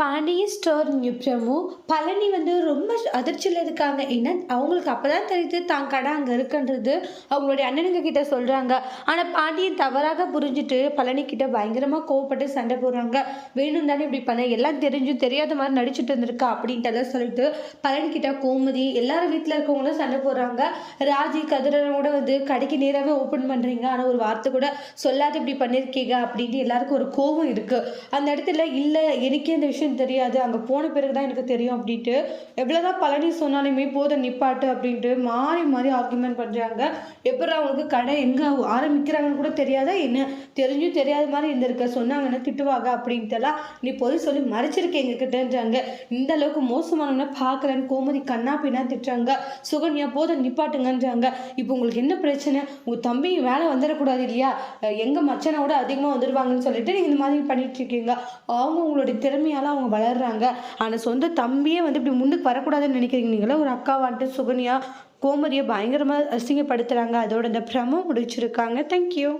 Pandya store Prabhu. Palani வந்து ரொம்ப அதிர்ச்சியில் இருக்காங்க. ஏன்னா அவங்களுக்கு அப்போ தான் தெரியுது தான் கடை அங்கே இருக்குன்றது. அவங்களுடைய அண்ணனுங்க கிட்ட சொல்கிறாங்க ஆனால் பாண்டியன் தவறாக புரிஞ்சுட்டு பழனி கிட்ட பயங்கரமாக கோவப்பட்டு சண்டை போடுறாங்க. வேணும் தானே இப்படி பண்ண? எல்லாம் தெரிஞ்சும் தெரியாத மாதிரி நடிச்சுட்டு இருந்திருக்கா அப்படின்ட்டு சொல்லிட்டு பழனி கிட்ட கோமதி எல்லாரும் வீட்டில் இருக்கவங்களும் சண்டை போடுறாங்க. ராஜி கதிரன் கூட வந்து கடைக்கு நேராகவே ஓப்பன் பண்ணுறீங்க ஆனால் ஒரு வார்த்தை கூட சொல்லாத இப்படி பண்ணியிருக்கீங்க அப்படின்ட்டு எல்லாருக்கும் ஒரு கோவம் இருக்குது அந்த இடத்துல இல்லை எனக்கே இந்த விஷயம் தெரியாது. அங்கே போன பிறகு தான் எனக்கு தெரியும் அப்படின்ட்டு. எவ்வளோதான் பழனி சொன்னாலுமே போத நிப்பாட்டு அப்படின்ட்டு மாறி மாறி ஆர்குமெண்ட் பண்ணுறாங்க எப்படா அவங்களுக்கு கடை எங்கே ஆரம்பிக்கிறாங்கன்னு கூட தெரியாதா என்ன? தெரிஞ்சும் தெரியாத மாதிரி இருந்திருக்க சொன்னாங்கன்னா திட்டுவாங்க அப்படின்ட்டுலாம் நீ பொய் சொல்லி மறைச்சிருக்க எங்ககிட்டன்றாங்க. இந்த அளவுக்கு மோசமானவன பார்க்குறேன்னு கோமதி கண்ணா பின்னா திட்டுறாங்க. சுகன்யா போத நிப்பாட்டுங்கன்றாங்க. இப்போ உங்களுக்கு என்ன பிரச்சனை? உங்கள் தம்பி வேலை வந்துடக்கூடாது இல்லையா? எங்கள் விட அதிகமாக வந்துடுவாங்கன்னு சொல்லிட்டு நீங்கள் இந்த மாதிரி பண்ணிட்டு இருக்கீங்க. அவங்க உங்களுடைய திறமையால் அவங்க வளர்றாங்க. ஆனால் சொந்த தம்பியே வந்து இப்படி முன்னுக்கு வரக்கூடாதுன்னு நினைக்கிறீங்க. நீங்களே? ஒரு அக்காவான்ட்டு சுகன்யா கோமதியை பயங்கரமாக அசிங்கப்படுத்துகிறாங்க அதோட இந்த பிரமம் முடிச்சிருக்காங்க. தேங்க்யூ